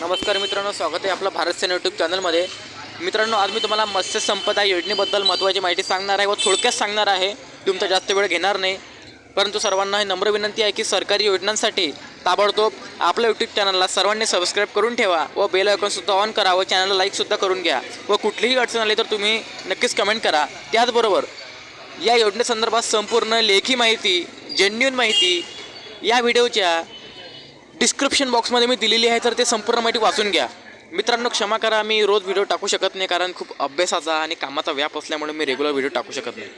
नमस्कार मित्रांनो स्वागत आहे आपलं भारत सेना यूट्यूब चॅनलमध्ये. मित्रांनो आज मी तुम्हाला मत्स्य संपदा योजनेबद्दल महत्त्वाची माहिती सांगणार आहे व थोडक्यात सांगणार आहे. तुमचा जास्त वेळ घेणार नाही. परंतु सर्वांना ही नम्र विनंती आहे की सरकारी योजनांसाठी ताबडतोब आपल्या यूट्यूब चॅनलला सर्वांनी सबस्क्राईब करून ठेवा व बेल आयकॉनसुद्धा ऑन करा व चॅनलला लाईकसुद्धा करून घ्या. व कुठलीही अडचण आली तर तुम्ही नक्कीच कमेंट करा. त्याचबरोबर या योजनेसंदर्भात संपूर्ण लेखी माहिती जेन्युन माहिती या व्हिडिओच्या डिस्क्रिप्शन बॉक्समध्ये मी दिलेली आहे तर ते संपूर्ण माहिती वाचून घ्या. मित्रांनो क्षमा करा मी रोज व्हिडिओ टाकू शकत नाही कारण खूप अभ्यासाचा आणि कामाचा व्याप असल्यामुळे मी रेग्युलर व्हिडिओ टाकू शकत नाही.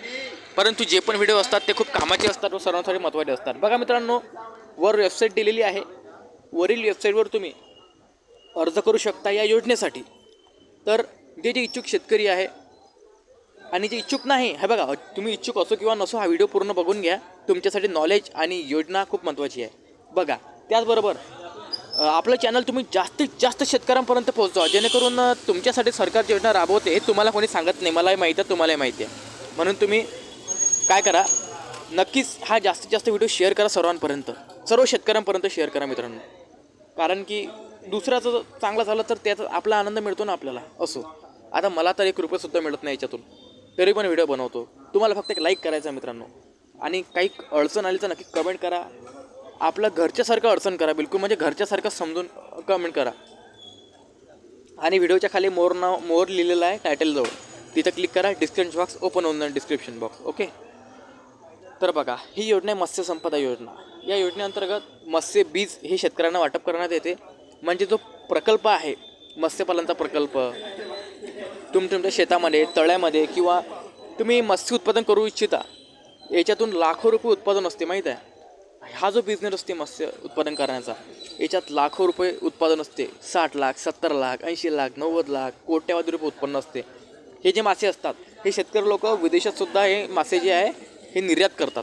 परंतु जे पण व्हिडिओ असतात ते खूप कामाचे असतात व सर्वांसाठी महत्त्वाचे असतात. बघा मित्रांनो वर वेबसाईट दिलेली आहे. वरील वेबसाईटवर तुम्ही अर्ज करू शकता या योजनेसाठी. तर जे जे इच्छुक शेतकरी आहे आणि जे इच्छुक नाही हे बघा तुम्ही इच्छुक असो किंवा नसो हा व्हिडिओ पूर्ण बघून घ्या. तुमच्यासाठी नॉलेज आणि योजना खूप महत्त्वाची आहे. बघा त्याचबरोबर आपलं चॅनल तुम्ही जास्तीत जास्त शेतकऱ्यांपर्यंत पोहोचवा. जेणेकरून तुमच्यासाठी सरकार योजना राबवते हे तुम्हाला कोणी सांगत नाही. मलाही माहिती आहे तुम्हालाही माहिती आहे. म्हणून तुम्ही काय करा नक्कीच हा जास्तीत जास्त व्हिडिओ शेअर करा सर्वांपर्यंत. सर्व शेतकऱ्यांपर्यंत शेअर करा मित्रांनो. कारण की दुसऱ्याचं जर चांगलं झालं तर त्याचा आपला आनंद मिळतो ना आपल्याला. असो. आता मला तर एक रुपयेसुद्धा मिळत नाही याच्यातून. तरी पण व्हिडिओ बनवतो. तुम्हाला फक्त एक लाईक करायचा आहे मित्रांनो. आणि काही अडचण आली तर नक्की कमेंट करा. आपलं घरच्यासारखं अडचण करा. बिलकुल म्हणजे घरच्यासारखं समजून कमेंट करा. आणि व्हिडिओच्या खाली मोर नाव मोर लिहिलेलं आहे टायटलजवळ तिथं क्लिक करा. डिस्क्रिप्शन बॉक्स ओपन होऊन जाईल डिस्क्रिप्शन बॉक्स ओके तर बघा ही योजना आहे मत्स्य संपदा योजना. या योजनेअंतर्गत मत्स्य बीज हे शेतकऱ्यांना वाटप करण्यात येते. म्हणजे जो प्रकल्प आहे मत्स्यपालनचा प्रकल्प तुम तुमच्या शेतामध्ये तळ्यामध्ये किंवा तुम्ही मत्स्य उत्पादन करू इच्छिता याच्यातून लाखो रुपये उत्पादन असते माहीत आहे? हा जो बिझनेस असते मत्स्य उत्पादन करण्याचा याच्यात लाखो रुपये उत्पादन असते. साठ लाख सत्तर लाख ऐंशी लाख नव्वद लाख कोट्यावधी रुपये उत्पन्न असते. हे जे मासे असतात हे शेतकरी लोक विदेशातसुद्धा हे मासे जे आहे हे निर्यात करतात.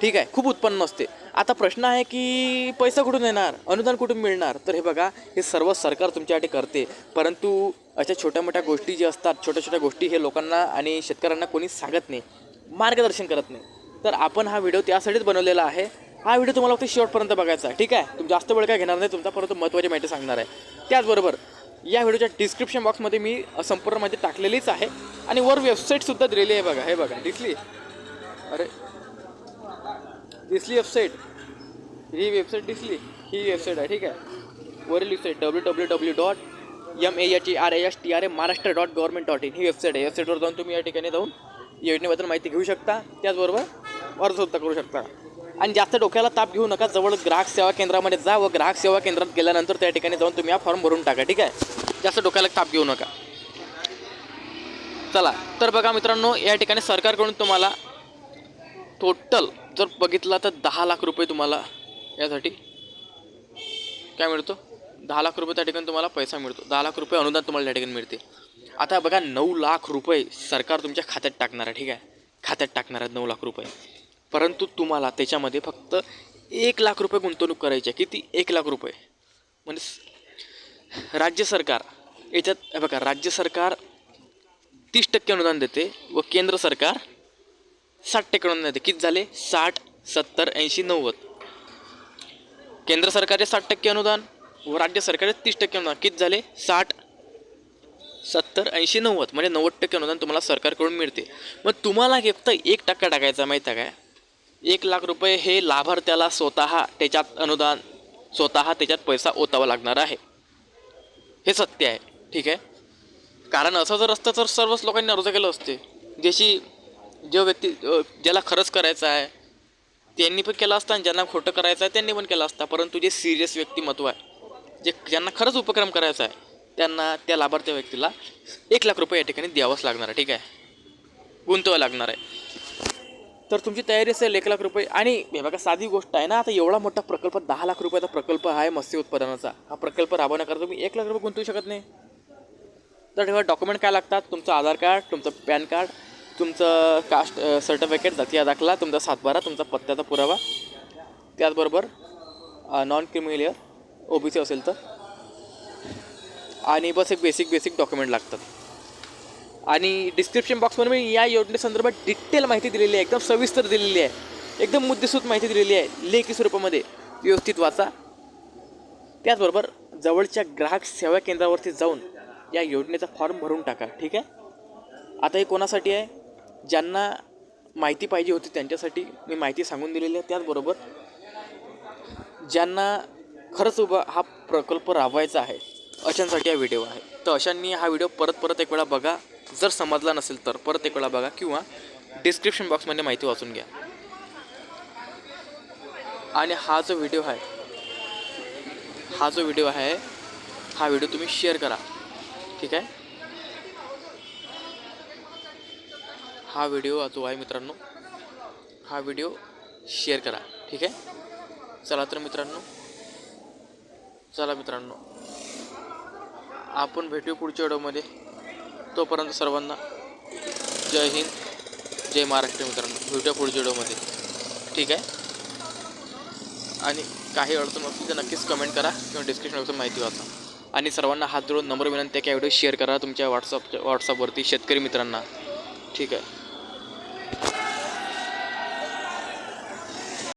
ठीक आहे? खूप उत्पन्न असते. आता प्रश्न आहे की पैसा कुठून येणार? अनुदान कुठून मिळणार? तर हे बघा हे सर्व सरकार तुमच्यासाठी करते. परंतु अशा छोट्या मोठ्या गोष्टी ज्या असतात छोट्या छोट्या गोष्टी हे लोकांना आणि शेतकऱ्यांना कोणी सांगत नाही मार्गदर्शन करत नाही. तर आपण हा व्हिडिओ त्यासाठीच बनवलेला आहे. हा व्हिडिओ तुम्हाला फक्त शेवटपर्यंत बघायचा ठीक आहे? तुम्ही जास्त वेळ काय घेणार नाही तुमचा परंतु महत्त्वाची माहिती सांगणार आहे. त्याचबरोबर या व्हिडिओच्या डिस्क्रिप्शन बॉक्समध्ये मी संपूर्ण माहिती टाकलेलीच आहे आणि वर वेबसाईटसुद्धा दिलेली आहे बघा हे बघा दिसली? अरे दिसली वेबसाईट ही वेबसाईट दिसली. ही वेबसाईट आहे ठीक आहे? वरील website W W W dot M A H R A S T R A Maharashtra dot government dot in he website आहे. वेबसाईटवर जाऊन तुम्ही या ठिकाणी जाऊन योजनेबद्दल माहिती घेऊ शकता. त्याचबरोबर अर्जसुद्धा करू शकता. आणि जास्त डोक्याला ताप घेऊ नका. जवळ ग्राहक सेवा केंद्रामध्ये जा व ग्राहक सेवा केंद्रात गेल्यानंतर त्या ठिकाणी जाऊन तुम्ही हा फॉर्म भरून टाका ठीक आहे? जास्त डोक्याला ताप घेऊ नका. चला. तर बघा मित्रांनो या ठिकाणी सरकारकडून तुम्हाला टोटल जर बघितला तर दहा लाख रुपये तुम्हाला यासाठी काय मिळतो? दहा लाख रुपये त्या ठिकाणी तुम्हाला पैसा मिळतो. दहा लाख रुपये अनुदान तुम्हाला त्या ठिकाणी मिळते. आता बघा नऊ लाख रुपये सरकार तुमच्या खात्यात टाकणार आहे ठीक आहे? खात्यात टाकणार आहेत नऊ लाख रुपये. परंतु तुम्हाला त्याच्यामध्ये फक्त एक लाख रुपये गुंतवणूक करायची आहे. किती? एक लाख रुपये. म्हणजे राज्य सरकार याच्यात बघा राज्य सरकार तीस टक्के अनुदान देते व केंद्र सरकार साठ टक्के अनुदान देते किती झाले? साठ सत्तर ऐंशी नव्वद. केंद्र सरकारचे साठ टक्के अनुदान व राज्य सरकारचे तीस टक्के अनुदान. किती झाले? साठ सत्तर ऐंशी नव्वद. म्हणजे नव्वद टक्के अनुदान तुम्हाला सरकारकडून मिळते. मग तुम्हाला फक्त एक टक्का टाकायचा माहीत आहे काय एक लाख रुपये हे लाभार्थ्याला स्वतः त्याच्यात अनुदान स्वतः त्याच्यात पैसा ओतावा लागणार आहे. हे सत्य आहे. ठीक आहे? कारण असं जर असतं तर सर्वच लोकांनी अर्ज केलं असते. जशी जो व्यक्ती ज्याला खरंच करायचं आहे त्यांनी पण केलं असतं आणि ज्यांना खोटं करायचं आहे त्यांनी पण केलं असतं. परंतु जे सिरियस व्यक्तिमत्व आहे जे ज्यांना खरंच उपक्रम करायचा आहे त्यांना त्या लाभार्थी व्यक्तीला एक लाख रुपये या ठिकाणी द्यावंच लागणार आहे ठीक आहे? गुंतवावं लागणार आहे. तर तुमची तयारी असेल एक लाख रुपये. आणि हे बघा साधी गोष्ट आहे ना आता एवढा मोठा प्रकल्प दहा लाख रुपयाचा प्रकल्प आहे मत्स्य उत्पादनाचा. हा प्रकल्प राबवण्याकरता तुम्ही एक लाख रुपये गुंतवू शकत नाही. तर तेव्हा डॉक्युमेंट काय लागतात? तुमचं आधार कार्ड तुमचं पॅन कार्ड तुमचं कास्ट सर्टिफिकेट जातीय दाखला तुमचा सातबारा तुमचा पत्त्याचा पुरावा. त्याचबरोबर non creamy layer O B C असेल तर. आणि बस एक बेसिक बेसिक डॉक्युमेंट लागतात आणि डिस्क्रिप्शन बॉक्समध्ये मी या योजनेसंदर्भात डिटेल माहिती दिलेली आहे. एकदम सविस्तर दिलेली आहे. एकदम मुद्देसूद माहिती दिलेली आहे. लेखी स्वरूपामध्ये व्यवस्थित वाचा. त्याचबरोबर जवळच्या ग्राहक सेवा केंद्रावरती जाऊन या योजनेचा फॉर्म भरून टाका. ठीक आहे? आता हे कोणासाठी आहे? ज्यांना माहिती पाहिजे होती त्यांच्यासाठी मी माहिती सांगून दिलेली आहे त्याचबरोबर ज्यांना खरंच उभा हा प्रकल्प राबवायचा आहे अशांसाठी हा व्हिडिओ आहे. तर अशांनी हा व्हिडिओ परत परत एक वेळा बघा. जर समजला नसेल तर परत एक वेळा बघा किंवा डिस्क्रिप्शन बॉक्समध्ये माहिती वाचून घ्या. आणि हा जो व्हिडिओ आहे हा जो व्हिडिओ आहे हा व्हिडिओ तुम्ही शेअर करा. ठीक आहे? हा व्हिडिओ जो आहे मित्रांनो. हा व्हिडिओ शेअर करा ठीक आहे? चला तर मित्रांनो. चला मित्रांनो. आपण भेटू पुढच्या व्हिडिओमध्ये. तोपर्यंत सर्वांना जय हिंद जय महाराष्ट्र मित्रांनो. भेटूया पुढच्या व्हिडिओमध्ये. ठीक आहे? आणि काही अडचण असतील तर नक्कीच कमेंट करा किंवा डिस्क्रिप्शनवर माहिती वाचा. आणि सर्वांना हात जोडून नंबर विनंती आहे की व्हिडिओ शेअर करा तुमच्या व्हॉट्सअप व्हॉट्सअपवरती शेतकरी मित्रांना. ठीक आहे?